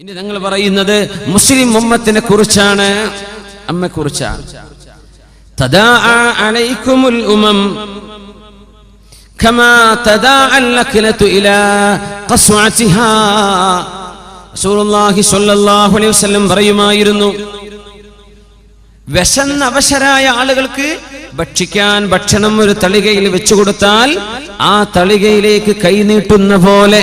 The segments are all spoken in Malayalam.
ഇനി നിങ്ങൾ പറയുന്നത് മുസ്ലിം ഉമ്മത്തിനെ കുറിച്ചാണ്. അമ്മ കുറിച്ചാണ് പറയുമായിരുന്നു വിശന്ന അവശരായ ആളുകൾക്ക് ഭക്ഷിക്കാൻ ഭക്ഷണം ഒരു തളികയിൽ വെച്ചു കൊടുത്താൽ ആ തളികയിലേക്ക് കൈനീട്ടുന്ന പോലെ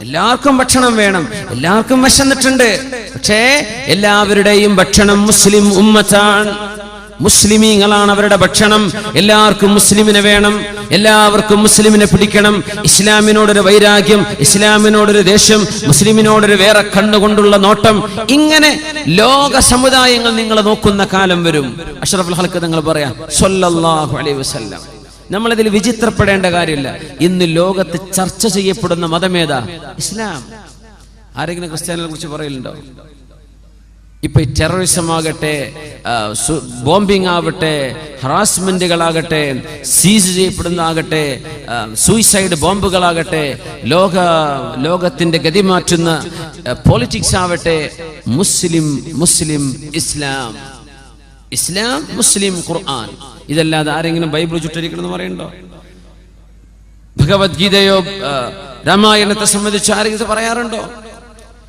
എല്ലാവർക്കും ഭക്ഷണം വേണം. എല്ലാവർക്കും വിശന്നിട്ടുണ്ട്. പക്ഷേ എല്ലാവരുടെയും ഭക്ഷണം മുസ്ലിം ഉമ്മത്താണ്. മുസ്ലിമീങ്ങളാണ് അവരുടെ ഭക്ഷണം. എല്ലാവർക്കും മുസ്ലിമിനെ വേണം. എല്ലാവർക്കും മുസ്ലിമിനെ പിടിക്കണം. ഇസ്ലാമിനോടൊരു വൈരാഗ്യം ഇസ്ലാമിനോടൊരു ദേഷ്യം മുസ്ലിമിനോടൊരു വേറെ കണ്ണുകൊണ്ടുള്ള നോട്ടം. ഇങ്ങനെ ലോക സമുദായങ്ങൾ നിങ്ങൾ നോക്കുന്ന കാലം വരും. ഹൽക്ക് നിങ്ങൾ പറയാം നമ്മളിതിൽ വിചിത്രപ്പെടേണ്ട കാര്യമില്ല. ഇന്ന് ലോകത്ത് ചർച്ച ചെയ്യപ്പെടുന്ന മതമേതാ? ഇസ്ലാം. ആരെങ്കിലും ക്രിസ്ത്യാനികളെ കുറിച്ച് പറയലുണ്ടോ? ഇപ്പൊ ടെററിസം ആകട്ടെ ബോംബിംഗ് ആവട്ടെ ഹറാസ്മെന്റുകളാകട്ടെ സീസ് ചെയ്യപ്പെടുന്നതാകട്ടെ സൂയിസൈഡ് ബോംബുകളാകട്ടെ ലോക ലോകത്തിന്റെ ഗതി മാറ്റുന്ന പോളിറ്റിക്സ് ആവട്ടെ മുസ്ലിം മുസ്ലിം ഇസ്ലാം. ഇസ്ലാം മുസ്ലിം ഖുർആൻ. ഇതല്ലാതെ ആരെങ്കിലും ബൈബിൾ ചുറ്റരിക്കണമെന്ന് പറയണ്ടോ ഭഗവത്ഗീതയോ രാമായണത്തെ സംബന്ധിച്ച് ആരെങ്കിലും പറയാറുണ്ടോ?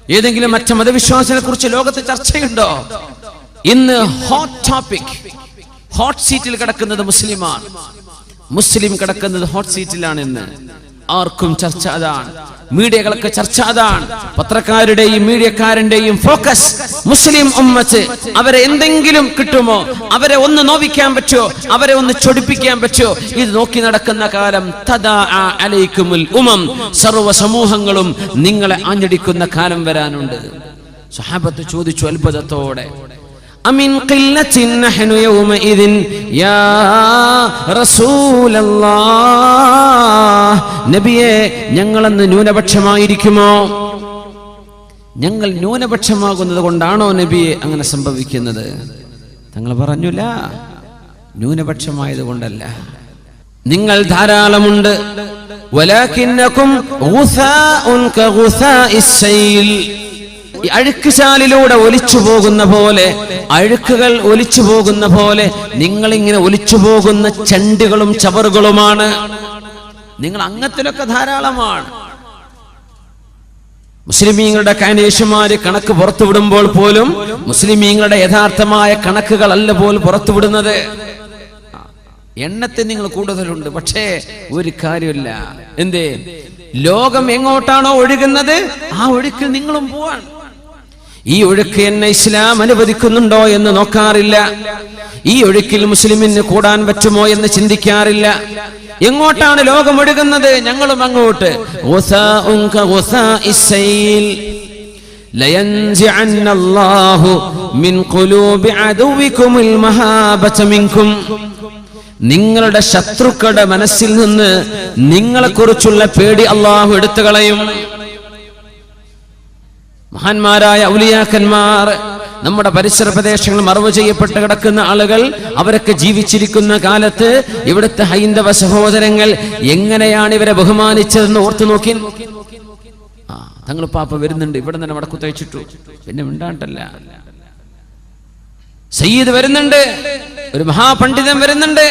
ഏതെങ്കിലും മറ്റു മതവിശ്വാസത്തെ കുറിച്ച് ലോകത്ത് ചർച്ചയുണ്ടോ? ഇന്ന് ഹോട്ട് ടോപ്പിക് ഹോട്ട് സീറ്റിൽ കിടക്കുന്നത് മുസ്ലിമാണ്. മുസ്ലിം കിടക്കുന്നത് ഹോട്ട് സീറ്റിലാണ് ഇന്ന്. ആർക്കും ചർച്ച അതാണ്. മീഡിയകളൊക്കെ ചർച്ച അതാണ്. പത്രക്കാരുടെയും മീഡിയക്കാരന്റെയും ഫോക്കസ് മുസ്ലിം ഉമ്മച്ച് അവരെ എന്തെങ്കിലും കിട്ടുമോ? അവരെ ഒന്ന് നോവിക്കാൻ പറ്റുമോ? അവരെ ഒന്ന് ചൊടിപ്പിക്കാൻ പറ്റുമോ? ഇത് നോക്കി നടക്കുന്ന കാലം തദാ ഉമം. സർവ സമൂഹങ്ങളും നിങ്ങളെ ആഞ്ഞടിക്കുന്ന കാലം വരാനുണ്ട്. സഹാബത്ത് ചോദിച്ചു അത്ഭുതത്തോടെ أمن قلة نحن يومئذ يا رسول الله നബിയെ ഞങ്ങളന്ന് ന്യൂനപക്ഷമായിരിക്കുമോ ഞങ്ങൾ ന്യൂനപക്ഷമാകുന്നത് കൊണ്ടാണോ നബിയെ അങ്ങനെ സംഭവിക്കുന്നത് തങ്ങൾ പറഞ്ഞില്ല ന്യൂനപക്ഷമായത് കൊണ്ടല്ല നിങ്ങൾ ധാരാളമുണ്ട് വലാകിന്നകും ഗുസാഉൻ കഗുസാഇസ് സൈൽ ഈ അഴുക്കുചാലിലൂടെ ഒലിച്ചു പോകുന്ന പോലെ അഴുക്കുകൾ ഒലിച്ചു പോകുന്ന പോലെ നിങ്ങളിങ്ങനെ ഒലിച്ചു പോകുന്ന ചെണ്ടുകളും ചവറുകളുമാണ്. നിങ്ങൾ അങ്ങത്തിലൊക്കെ ധാരാളമാണ്. മുസ്ലിമീങ്ങളുടെ കാനേഷുമാര് കണക്ക് പുറത്തുവിടുമ്പോൾ പോലും മുസ്ലിമീങ്ങളുടെ യഥാർത്ഥമായ കണക്കുകളല്ല പോലും പുറത്തുവിടുന്നത്. എണ്ണത്തിൽ നിങ്ങൾ കൂടുതലുണ്ട് പക്ഷേ ഒരു കാര്യമില്ല. എന്തേ? ലോകം എങ്ങോട്ടാണോ ഒഴുകുന്നത് ആ ഒഴുക്കിൽ നിങ്ങളും പോവാൻ. ഈ ഒഴുക്ക് എന്നെ ഇസ്ലാം അനുവദിക്കുന്നുണ്ടോ എന്ന് നോക്കാറില്ല. ഈ ഒഴുക്കിൽ മുസ്ലിമിന് കൂടാൻ പറ്റുമോ എന്ന് ചിന്തിക്കാറില്ല. എങ്ങോട്ടാണ് ലോകം ഒഴുകുന്നത് ഞങ്ങളും അങ്ങോട്ട്. നിങ്ങളുടെ ശത്രുക്കളുടെ മനസ്സിൽ നിന്ന് നിങ്ങളെക്കുറിച്ചുള്ള പേടി അള്ളാഹു എടുത്തു കളയും മഹാന്മാരായ ഔലിയാക്കന്മാർ നമ്മുടെ പരിസര പ്രദേശങ്ങൾ മറവ് ചെയ്യപ്പെട്ട് കിടക്കുന്ന ആളുകൾ അവരൊക്കെ ജീവിച്ചിരിക്കുന്ന കാലത്ത് ഇവിടുത്തെ ഹൈന്ദവ സഹോദരങ്ങൾ എങ്ങനെയാണ് ഇവരെ ബഹുമാനിച്ചതെന്ന് ഓർത്തു നോക്കി. ആ തങ്ങൾ പാപ്പ വരുന്നുണ്ട് ഇവിടെ തന്നെ വടക്കു തയ്ച്ചിട്ടു പിന്നെ മിണ്ടാണ്ടല്ല. സയ്യിദ് വരുന്നുണ്ട് ഒരു മഹാപണ്ഡിതൻ വരുന്നുണ്ട്.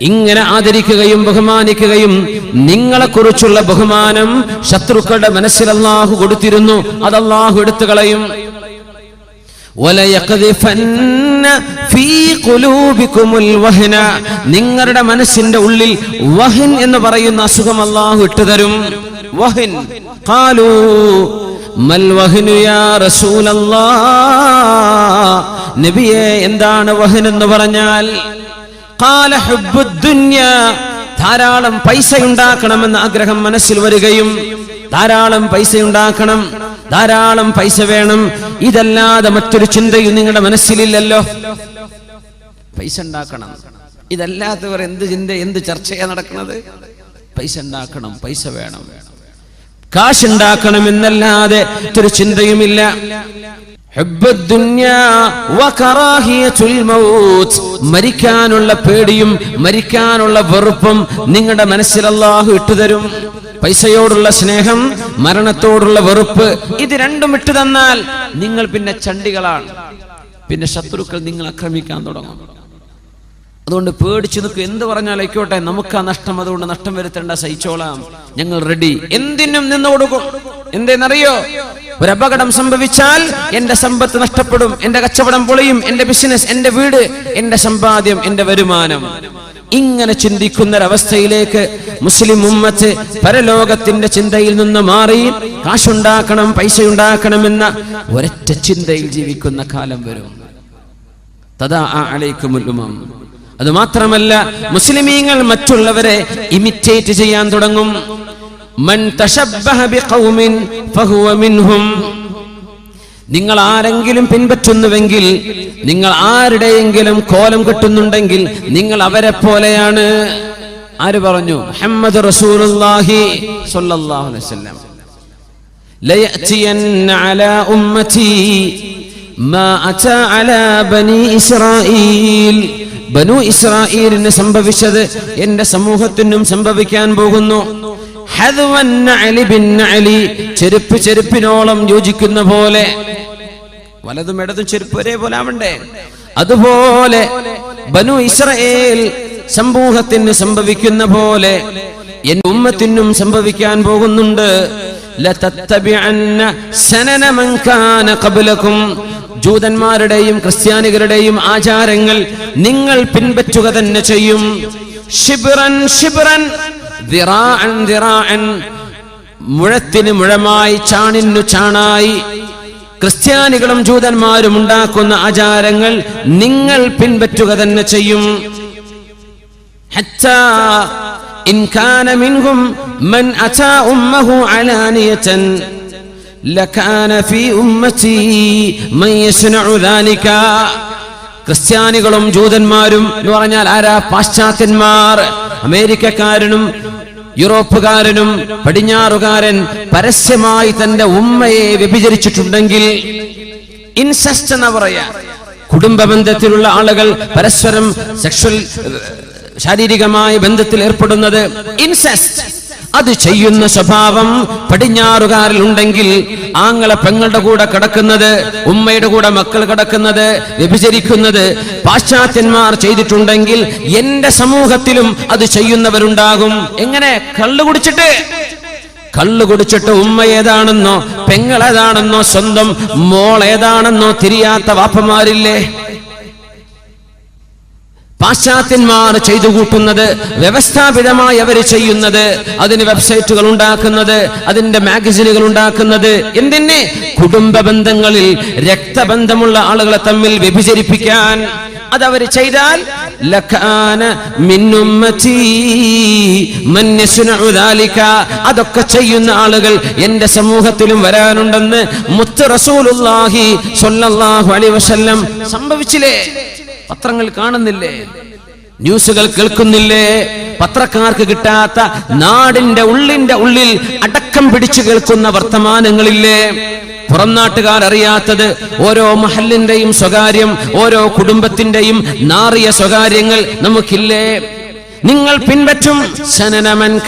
ഇങ്ങനെ ആദരിക്കുകയും ബഹുമാനിക്കുകയും നിങ്ങളെക്കുറിച്ചുള്ള ബഹുമാനം ശത്രുക്കളുടെ മനസ്സിൽ അള്ളാഹു കൊടുത്തിരുന്നു. അത് അള്ളാഹു എടുത്തു കളയും. നിങ്ങളുടെ മനസ്സിന്റെ ഉള്ളിൽ വഹിൻ എന്ന് പറയുന്ന അസുഖം അള്ളാഹു ഇട്ടുതരും വഹിൻ. നബിയെ എന്താണ് വഹൻ എന്ന് പറഞ്ഞാൽ? ധാരാളം പൈസ ഉണ്ടാക്കണമെന്ന ആഗ്രഹം മനസ്സിൽ വരികയും ധാരാളം പൈസ ഉണ്ടാക്കണം ധാരാളം പൈസ വേണം. ഇതല്ലാതെ മറ്റൊരു ചിന്തയും നിങ്ങളുടെ മനസ്സിലില്ലല്ലോ. പൈസ ഉണ്ടാക്കണം ഇതല്ലാത്തവർ എന്ത് ചിന്ത എന്ത് ചർച്ചയാ നടക്കുന്നത് പൈസ ഉണ്ടാക്കണം പൈസ വേണം. കാശുണ്ടാക്കണം എന്നല്ലാതെ ഒരു ചിന്തയുമില്ല. മരിക്കാനുള്ള പേടിയും മരിക്കാനുള്ള വെറുപ്പും നിങ്ങളുടെ മനസ്സിൽ അല്ലാഹു ഇട്ടുതരും പൈസയോടുള്ള സ്നേഹം മരണത്തോടുള്ള വെറുപ്പ് ഇത് രണ്ടും ഇട്ടു തന്നാൽ നിങ്ങൾ പിന്നെ ചണ്ടികളാണ്. പിന്നെ ശത്രുക്കൾ നിങ്ങൾ ആക്രമിക്കാൻ തുടങ്ങും. അതുകൊണ്ട് പേടിച്ചു നിൽക്കും. എന്ത് പറഞ്ഞാൽ ആയിക്കോട്ടെ നമുക്ക് ആ നഷ്ടം അതുകൊണ്ട് നഷ്ടം വരുത്തേണ്ട സഹിച്ചോളാം. ഞങ്ങൾ റെഡി എന്തിനും നിന്നു കൊടുക്കും എന്തെന്നറിയോ? ഒരു അപകടം സംഭവിച്ചാൽ എന്റെ സമ്പത്ത് നഷ്ടപ്പെടും എന്റെ കച്ചവടം പൊളിയും എന്റെ ബിസിനസ് എന്റെ വീട് എന്റെ സമ്പാദ്യം എന്റെ വരുമാനം. ഇങ്ങനെ ചിന്തിക്കുന്ന ഒരവസ്ഥയിലേക്ക് മുസ്ലിം ഉമ്മത്ത് പരലോകത്തിന്റെ ചിന്തയിൽ നിന്ന് മാറി കാശുണ്ടാക്കണം പൈസ ഉണ്ടാക്കണമെന്ന ഒരൊറ്റ ചിന്തയിൽ ജീവിക്കുന്ന കാലം വരും. തഥാ അത് മാത്രമല്ല മുസ്ലിമീങ്ങൾ മറ്റുള്ളവരെ ഇമിറ്റേറ്റ് ചെയ്യാൻ തുടങ്ങും. നിങ്ങൾ ആരെങ്കിലും പിൻപറ്റുന്നുവെങ്കിൽ നിങ്ങൾ ആരുടെയെങ്കിലും കോലം കെട്ടുന്നുണ്ടെങ്കിൽ നിങ്ങൾ അവരെ പോലെയാണ്. ആര് പറഞ്ഞു? മുഹമ്മദ് റസൂലുള്ളാഹി സ്വല്ലല്ലാഹു അലൈഹി വസല്ലം. ലയതിയന്ന അലാ ഉമ്മതി മാ അതാ അലാ ബനി ഇസ്രായീൽ ബനൂ ഇസ്രായീലിന് സംഭവിച്ചത് എന്റെ സമൂഹത്തിനും സംഭവിക്കാൻ പോകുന്നു. ചെരുപ്പ് ചെരുപ്പിനോളം യോജിക്കുന്ന പോലെ. വലതും ഇടതും ചെരുപ്പ് ഒരേപോലെ ആവണ്ടേ? അതുപോലെ ബനു ഇസ്രയേൽ സമൂഹത്തിന് സംഭവിക്കുന്ന പോലെ എൻ ഉമ്മത്തിനും സംഭവിക്കാൻ പോകുന്നുണ്ട്. ജൂതന്മാരുടെയും ക്രിസ്ത്യാനികളുടെയും ആചാരങ്ങൾ നിങ്ങൾ പിൻപറ്റുക തന്നെ ചെയ്യും. ഷിബ്റൻ ഷിബ്റൻ മുഴത്തിന് മുഴമായി ചാണിനു ചാണായി ക്രിസ്ത്യാനികളും ജൂതന്മാരും ഉണ്ടാക്കുന്ന ആചാരങ്ങൾ നിങ്ങൾ പിൻപറ്റുക തന്നെ ചെയ്യും حتى إن كان منهم من أتى أمه علانية لكان في أمتي من يصنع ذلك ക്രിസ്ത്യാനികളും ജൂതന്മാരും എന്ന് പറഞ്ഞാൽ ആരാ? പാശ്ചാത്യന്മാർ. അമേരിക്കക്കാരനും യൂറോപ്പുകാരനും പടിഞ്ഞാറുകാരൻ പരസ്യമായി തന്റെ ഉമ്മയെ വ്യഭിചരിച്ചിട്ടുണ്ടെങ്കിൽ ഇൻസെസ്റ്റ് എന്ന് പറയാ? കുടുംബ ബന്ധത്തിലുള്ള ആളുകൾ പരസ്പരം സെക്ഷൽ ശാരീരികമായ ബന്ധത്തിൽ ഏർപ്പെടുന്നത് ഇൻസെസ്റ്റ്. അത് ചെയ്യുന്ന സ്വഭാവം പടിഞ്ഞാറുകാരിൽ ഉണ്ടെങ്കിൽ ആങ്ങളെ പെങ്ങളുടെ കൂടെ കിടക്കുന്നത് ഉമ്മയുടെ കൂടെ മക്കൾ കിടക്കുന്നത് വ്യഭിചരിക്കുന്നത് പാശ്ചാത്യന്മാർ ചെയ്തിട്ടുണ്ടെങ്കിൽ എന്റെ സമൂഹത്തിലും അത് ചെയ്യുന്നവരുണ്ടാകും. എങ്ങനെ? കള്ളു കുടിച്ചിട്ട്. കള്ളു കുടിച്ചിട്ട് ഉമ്മ ഏതാണെന്നോ പെങ്ങൾ ഏതാണെന്നോ സ്വന്തം മോൾ ഏതാണെന്നോ തിരിയാത്ത വാപ്പമാരില്ലേ? പാശ്ചാത്യന്മാർ ചെയ്തു കൂട്ടുന്നത് വ്യവസ്ഥാപിതമായി അവർ ചെയ്യുന്നത് അതിന് വെബ്സൈറ്റുകൾ ഉണ്ടാക്കുന്നത് അതിന്റെ മാഗസിനുകൾ ഉണ്ടാക്കുന്നത് എന്തിനെ? കുടുംബ ബന്ധങ്ങളിൽ രക്തബന്ധമുള്ള ആളുകളെ തമ്മിൽ വ്യഭിചരിപ്പിക്കാൻ. അതവർ ചെയ്താൽ. അതൊക്കെ ചെയ്യുന്ന ആളുകൾ എന്റെ സമൂഹത്തിലും വരാനുണ്ടെന്ന് മുത്ത് റസൂലുള്ളാഹി സ്വല്ലല്ലാഹു അലൈഹി വസല്ലം സംഭവിച്ചില്ലേ? പത്രങ്ങൾ കാണുന്നില്ലേ? ന്യൂസുകൾ കേൾക്കുന്നില്ലേ? പത്രക്കാർക്ക് കിട്ടാത്ത നാടിന്റെ ഉള്ളിന്റെ ഉള്ളിൽ അടക്കം പിടിച്ചു കേൾക്കുന്ന വർത്തമാനങ്ങളില്ലേ? പുറം നാട്ടുകാർ അറിയാത്തത് ഓരോ മഹലിന്റെയും സ്വകാര്യം ഓരോ കുടുംബത്തിന്റെയും നാറിയ സ്വകാര്യങ്ങൾ നമുക്കില്ലേ? നിങ്ങൾ പിൻപറ്റും.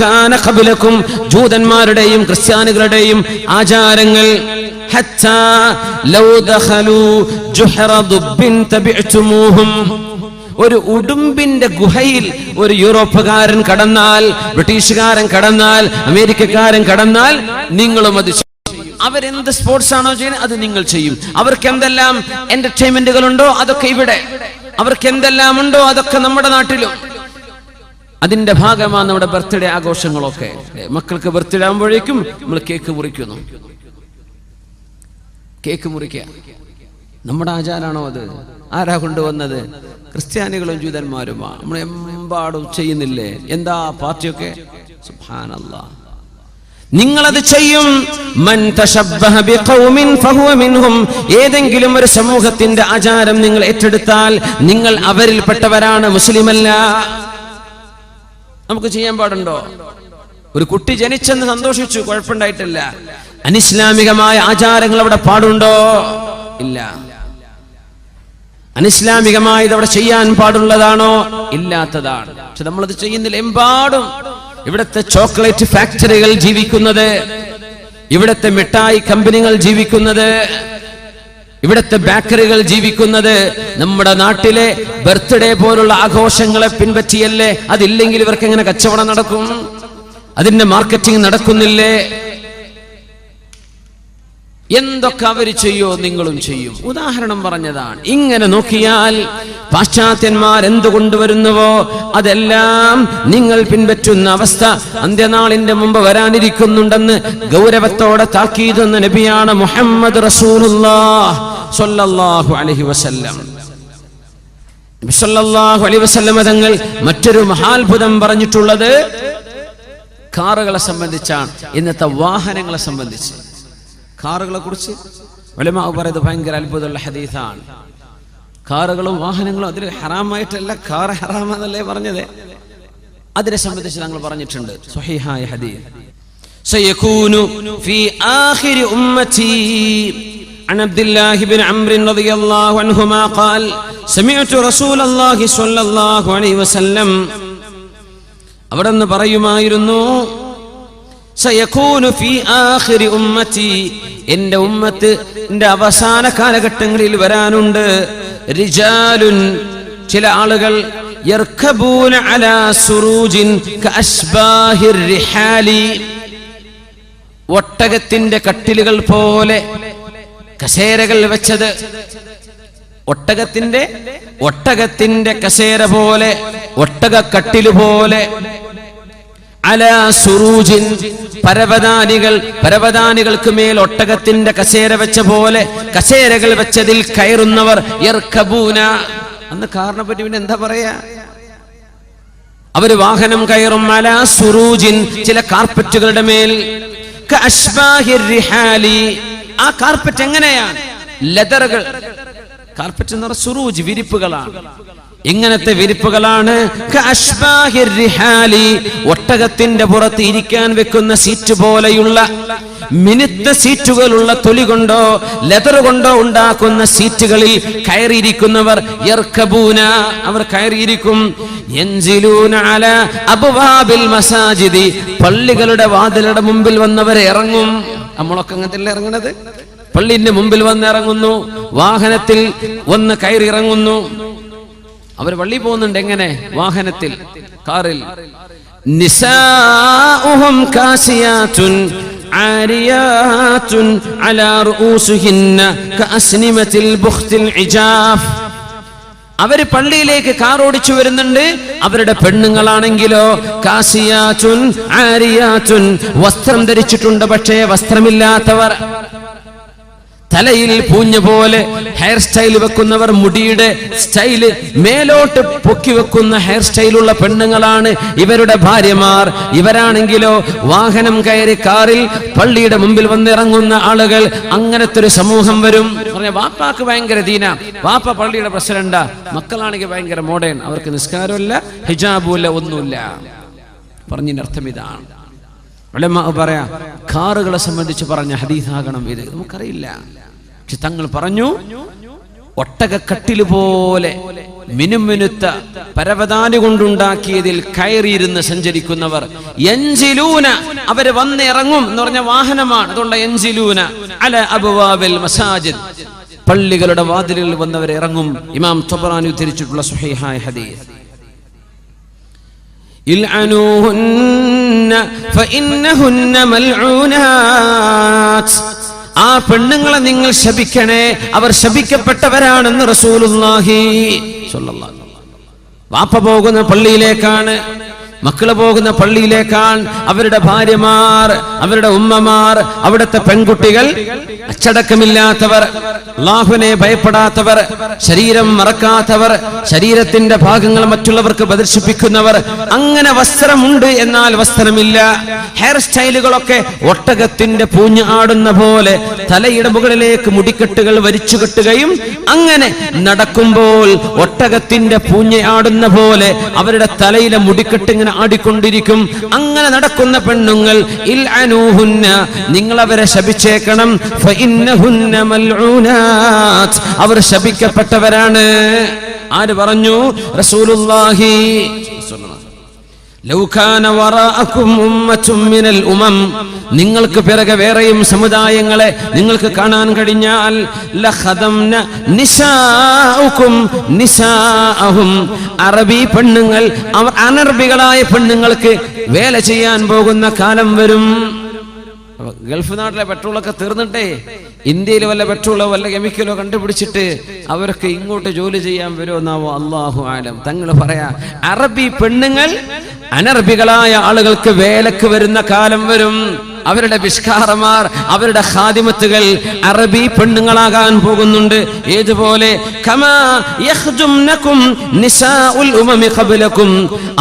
കാന കബിലക്കും ജൂതന്മാരുടെയും ക്രിസ്ത്യാനികളുടെയും ആചാരങ്ങൾ. حتى لو دخلوا جحر ضب تبعتموهم ഒരു ഉടുമ്പിന്റെ ഗുഹയിൽ ഒരു യൂറോപ്പുകാരൻ കടന്നാൽ ബ്രിട്ടീഷുകാരൻ കടന്നാൽ അമേരിക്കക്കാരൻ കടന്നാൽ നിങ്ങളും അത് ചെയ്യും. അവരെന്ത് സ്പോർട്സ് ആണോ ചെയ്യുന്നത് അത് നിങ്ങൾ ചെയ്യും അവർക്ക് എന്തെല്ലാം എന്റർടൈൻമെന്റുകൾ ഉണ്ടോ അതൊക്കെ ഇവിടെ അവർക്ക് എന്തെല്ലാം ഉണ്ടോ അതൊക്കെ നമ്മുടെ നാട്ടിലും അതിന്റെ ഭാഗമാണ് നമ്മുടെ ബർത്ത്ഡേ ആഘോഷങ്ങളൊക്കെ മക്കൾക്ക് ബർത്ത്ഡേ ആകുമ്പോഴേക്കും നമ്മൾ കേക്ക് മുറിക്കുന്നു കേക്ക് മുറിക്കുക. നമ്മുടെ ആചാരമാണോ അത്? ആരാ കൊണ്ടുവന്നത്? ക്രിസ്ത്യാനികളും ജൂതന്മാരുമാ. നമ്മൾ എമ്പാടും ചെയ്യുന്നില്ലേ? എന്താ പാർട്ടിയൊക്കെ? സുബ്ഹാനല്ലാ. നിങ്ങളത് ചെയ്യും. ഏതെങ്കിലും ഒരു സമൂഹത്തിന്റെ ആചാരം നിങ്ങൾ ഏറ്റെടുത്താൽ നിങ്ങൾ അവരിൽപ്പെട്ടവരാണ് മുസ്ലിമല്ല. നമുക്ക് ചെയ്യാൻ പാടുണ്ടോ? ഒരു കുട്ടി ജനിച്ചെന്ന് സന്തോഷിച്ചു കുഴപ്പമുണ്ടായിട്ടില്ല. അനിസ്ലാമികമായ ആചാരങ്ങൾ അവിടെ പാടുണ്ടോ? ഇല്ല. അനിസ്ലാമികമായി അവിടെ ചെയ്യാൻ പാടുള്ളതാണോ? ഇല്ലാത്തതാണ്. പക്ഷെ നമ്മളത് ചെയ്യുന്നില്ല. എമ്പാടും ഇവിടുത്തെ ചോക്ലേറ്റ് ഫാക്ടറികൾ ജീവിക്കുന്നത് ഇവിടുത്തെ മിഠായി കമ്പനികൾ ജീവിക്കുന്നത് ഇവിടുത്തെ ബേക്കറികൾ ജീവിക്കുന്നത് നമ്മുടെ നാട്ടിലെ ബർത്ത്ഡേ പോലുള്ള ആഘോഷങ്ങളെ പിൻപറ്റിയല്ലേ? അതില്ലെങ്കിൽ ഇവർക്ക് എങ്ങനെ കച്ചവടം നടക്കും? അതിന്റെ മാർക്കറ്റിംഗ് നടക്കുന്നില്ലേ? എന്തൊക്കെ അവർ ചെയ്യോ നിങ്ങളും ചെയ്യും. ഉദാഹരണം പറഞ്ഞതാണ്. ഇങ്ങനെ നോക്കിയാൽ പാശ്ചാത്യന്മാർ എന്ത് കൊണ്ടുവരുന്നുവോ അതെല്ലാം നിങ്ങൾ പിൻപറ്റുന്ന അവസ്ഥ അന്ത്യനാളിന്റെ മുമ്പ് വരാനിരിക്കുന്നുണ്ടെന്ന് ഗൗരവത്തോടെ താക്കീതെന്ന നബിയാണ് മുഹമ്മദ് റസൂലുള്ളാഹു അലൈഹി വസല്ലം. നബി സല്ലല്ലാഹു അലൈഹി വസല്ലം തങ്ങൾ മറ്റൊരു മഹാത്ഭുതം പറഞ്ഞിട്ടുള്ളത് കാറുകളെ സംബന്ധിച്ചാണ്. ഇന്നത്തെ വാഹനങ്ങളെ സംബന്ധിച്ച്. കാറുകളെ കുറിച്ച് വെളിമാവ് പറയുന്നത് ഭയങ്കര അത്ഭുതമുള്ള ഹദീസാണ് കാറുകളും വാഹനങ്ങളും അതിൽ ഹറാമായിട്ടല്ല കാർ ഹറാമെന്നല്ലേ പറഞ്ഞത് അതിനെ സംബന്ധിച്ച് ഞങ്ങൾ പറഞ്ഞിട്ടുണ്ട് സ്വഹീഹായ ഹദീസ് سيكون في آخر أمتي عن عبد الله بن عمرو رضي الله عنهما قال سمعت رسول الله صلى الله عليه وسلم അവിടെ നിന്ന് പറയുമായിരുന്നു എന്റെ ഉമ്മത്ത് എന്റെ അവസാന കാലഘട്ടങ്ങളിൽ വരാനുണ്ട്. റിജാലുൻ ചില ആളുകൾ ഒട്ടകത്തിന്റെ കട്ടിലുകൾ പോലെ കസേരകൾ വെച്ചത്. ഒട്ടകത്തിന്റെ ഒട്ടകത്തിന്റെ കസേര പോലെ ഒട്ടക കട്ടിൽ പോലെ അല സുറൂജിൻ പരവതാനികൾ പരവതാനികൾക്ക് മേൽ ഒട്ടകത്തിന്റെ കസേര വെച്ച പോലെ കസേരകൾ വെച്ചതിൽ കയറുന്നവർ അന്ന് കാറിനെ പറ്റി പിന്നെ എന്താ പറയാ? അവർ വാഹനം കയറും അല സുറൂജിൻ ചില കാർപ്പറ്റുകളുടെ മേൽ. ആ കാർപ്പറ്റ് എങ്ങനെയാണ്? ലെതറുകൾ. കാർപ്പറ്റ് എന്ന് പറഞ്ഞ സുറൂജ് വിരിപ്പുകളാണ്. ഇങ്ങനത്തെ വിരിപ്പുകളാണ്. ഒട്ടകത്തിന്റെ പുറത്ത് ഇരിക്കാൻ വെക്കുന്ന സീറ്റ് പോലെയുള്ള മിനുത്ത സീറ്റുകളുള്ള തൊലി കൊണ്ടോ ലെതർ കൊണ്ടോ ഉണ്ടാക്കുന്ന സീറ്റുകളിൽ കയറിയിരിക്കുന്നവർ യർക്കബൂന. അവർ കയറിയിരിക്കും. മസാജിദി. പള്ളികളുടെ വാതിലുടെ മുമ്പിൽ വന്നവരെ ഇറങ്ങും. നമ്മളൊക്കെ അങ്ങനത്തെ ഇറങ്ങണത്? പള്ളിന്റെ മുമ്പിൽ വന്ന് ഇറങ്ങുന്നു. വാഹനത്തിൽ ഒന്ന് കയറി ഇറങ്ങുന്നു അവർ പള്ളി പോകുന്നുണ്ട് എങ്ങനെ? വാഹനത്തിൽ കാറിൽ. നിസാഉഹും കഅസ്നിമത്തിൽ ബുഖ്തിൽ ഇജാഫ്. അവർ പള്ളിയിലേക്ക് കാർ ഓടിച്ചു വരുന്നുണ്ട്. അവരുടെ പെണ്ണുങ്ങളാണെങ്കിലോ കാസിയാച്ചുൻ ആരിയാച്ചുൻ വസ്ത്രം ധരിച്ചിട്ടുണ്ട് പക്ഷേ വസ്ത്രമില്ലാത്തവർ. തലയിൽ പൂഞ്ഞ പോലെ ഹെയർ സ്റ്റൈൽ വെക്കുന്നവർ മുടിയുടെ സ്റ്റൈൽ മേലോട്ട് പൊക്കി വെക്കുന്ന ഹെയർ സ്റ്റൈലുള്ള പെണ്ണുങ്ങളാണ് ഇവരുടെ ഭാര്യമാർ. ഇവരാണെങ്കിലോ വാഹനം കയറി കാറിൽ പള്ളിയുടെ മുമ്പിൽ വന്നിറങ്ങുന്ന ആളുകൾ. അങ്ങനത്തെ ഒരു സമൂഹം വരും. പറഞ്ഞ വാപ്പാക്ക് ഭയങ്കര ദീന. വാപ്പ പള്ളിയുടെ പ്രസിഡന്റാ. മക്കളാണെങ്കിൽ ഭയങ്കര മോഡേൺ അവർക്ക് നിസ്കാരമില്ല ഹിജാബുമില്ല ഒന്നുമില്ല. പറഞ്ഞതിന്റെ അർത്ഥം ഇതാണ്. ഉലമാ പറയാ കാറുകളെ സംബന്ധിച്ച് പറഞ്ഞ ഹദീസാകണം ഇത്. നമുക്കറിയില്ല. പക്ഷെ തങ്ങൾ പറഞ്ഞു ഒട്ടകക്കട്ടിൽ പോലെ മിനുമിനുത്ത പരവതാനി കൊണ്ടുണ്ടാക്കിയതിൽ കയറിയിരുന്ന് സഞ്ചരിക്കുന്നവർ എഞ്ചിലൂന അവർ വന്നിറങ്ങും എന്ന് പറഞ്ഞ വാഹനമാണ്. അതുകൊണ്ട് എഞ്ചിലൂന അല അബുവാബിൽ മസാജിദ്. പള്ളികളുടെ വാതിലിൽ വന്നവർ ഇറങ്ങും. ഇമാം തൊബറാനി ഉദ്ധരിച്ചിട്ടുള്ള സുഹൈഹായ ഹദീസ്. ആ പെണ്ണുങ്ങളെ നിങ്ങൾ ശപിക്കണേ അവർ ശപിക്കപ്പെട്ടവരാണെന്ന് വസല്ലം. വാപ്പ പോകുന്ന പള്ളിയിലേക്കാണ് മക്കൾ പോകുന്ന പള്ളിയിലേക്കാണ് അവരുടെ ഭാര്യമാർ അവരുടെ ഉമ്മമാർ അവിടുത്തെ പെൺകുട്ടികൾ അച്ചടക്കമില്ലാത്തവർ അള്ളാഹുവിനെ ഭയപ്പെടാത്തവർ ശരീരം മറക്കാത്തവർ ശരീരത്തിന്റെ ഭാഗങ്ങൾ മറ്റുള്ളവർക്ക് പ്രദർശിപ്പിക്കുന്നവർ അങ്ങനെ വസ്ത്രമുണ്ട് എന്നാൽ വസ്ത്രമില്ല ഹെയർ സ്റ്റൈലുകളൊക്കെ ഒട്ടകത്തിന്റെ പൂഞ്ഞ് ആടുന്ന പോലെ തലയുടെ മുകളിലേക്ക് മുടിക്കെട്ടുകൾ വരിച്ചു കെട്ടുകയും അങ്ങനെ നടക്കുമ്പോൾ ഒട്ടകത്തിന്റെ പൂഞ്ഞ ആടുന്ന പോലെ അവരുടെ തലയിലെ മുടിക്കെട്ട് ഇങ്ങനെ ആടിക്കൊണ്ടിരിക്കും അങ്ങനെ നടക്കുന്ന പെണ്ണുങ്ങൾ ഇൽ അനൂഹുന്ന നിങ്ങൾ അവരെ ശപിച്ചേക്കണം. അവർ ശപിക്കപ്പെട്ടവരാണ്. ആര് പറഞ്ഞു? ഉമം. നിങ്ങൾക്ക് പിറകെ വേറെയും സമുദായങ്ങളെ നിങ്ങൾക്ക് കാണാൻ കഴിഞ്ഞാൽ അറബി പെണ്ണുങ്ങൾ അവർ അനർബികളായ പെണ്ണുങ്ങൾക്ക് വേല ചെയ്യാൻ പോകുന്ന കാലം വരും. ഗൾഫ് നാട്ടിലെ പെട്രോളൊക്കെ തീർന്നിട്ടേ ഇന്ത്യയിൽ വല്ല പെട്രോളോ വല്ല കെമിക്കലോ കണ്ടുപിടിച്ചിട്ട് അവർക്ക് ഇങ്ങോട്ട് ജോലി ചെയ്യാൻ വരുമെന്നാവോ അള്ളാഹു ആലം. തങ്ങൾ പറയാ അറബി പെണ്ണുങ്ങൾ അനർബികളായ ആളുകൾക്ക് വേലക്ക് വരുന്ന കാലം വരും. അവരുടെ വിഷ്കാരമാർ അവരുടെ ഖാദിമത്തുകൾ അറബി പെണ്ണുങ്ങളാകാൻ പോകുന്നുണ്ട്. ഏതുപോലെ?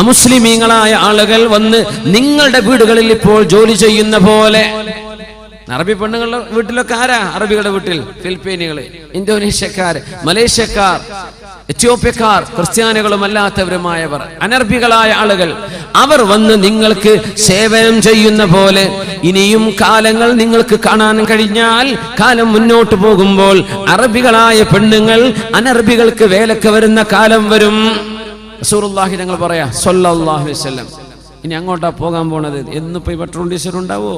അമുസ്ലിമീങ്ങളായ ആളുകൾ വന്ന് നിങ്ങളുടെ വീടുകളിൽ ഇപ്പോൾ ജോലി ചെയ്യുന്ന പോലെ. അറബി പെണ്ണുങ്ങളുടെ വീട്ടിലൊക്കെ ആരാ? അറബികളുടെ വീട്ടിൽ. ഫിലിപ്പീനുകൾ ഇന്തോനേഷ്യക്കാർ മലേഷ്യക്കാർ എത്യോപ്യക്കാർ ക്രിസ്ത്യാനികളും അല്ലാത്തവരുമായവർ അനർബികളായ ആളുകൾ. അവർ വന്ന് നിങ്ങൾക്ക് സേവനം ചെയ്യുന്ന പോലെ ഇനിയും കാലങ്ങൾ നിങ്ങൾക്ക് കാണാൻ കഴിഞ്ഞാൽ കാലം മുന്നോട്ട് പോകുമ്പോൾ അറബികളായ പെണ്ണുങ്ങൾ അനർബികൾക്ക് വേലക്ക് വരുന്ന കാലം വരും. റസൂലുള്ളാഹി ഞങ്ങൾ പറയാ സൊല്ലാഹു വസല്ലം. ഇനി അങ്ങോട്ടാ പോകാൻ പോണത്? എന്നിപ്പോ ഈ പെട്രോൾ ഡീസൽ ഉണ്ടാവോ?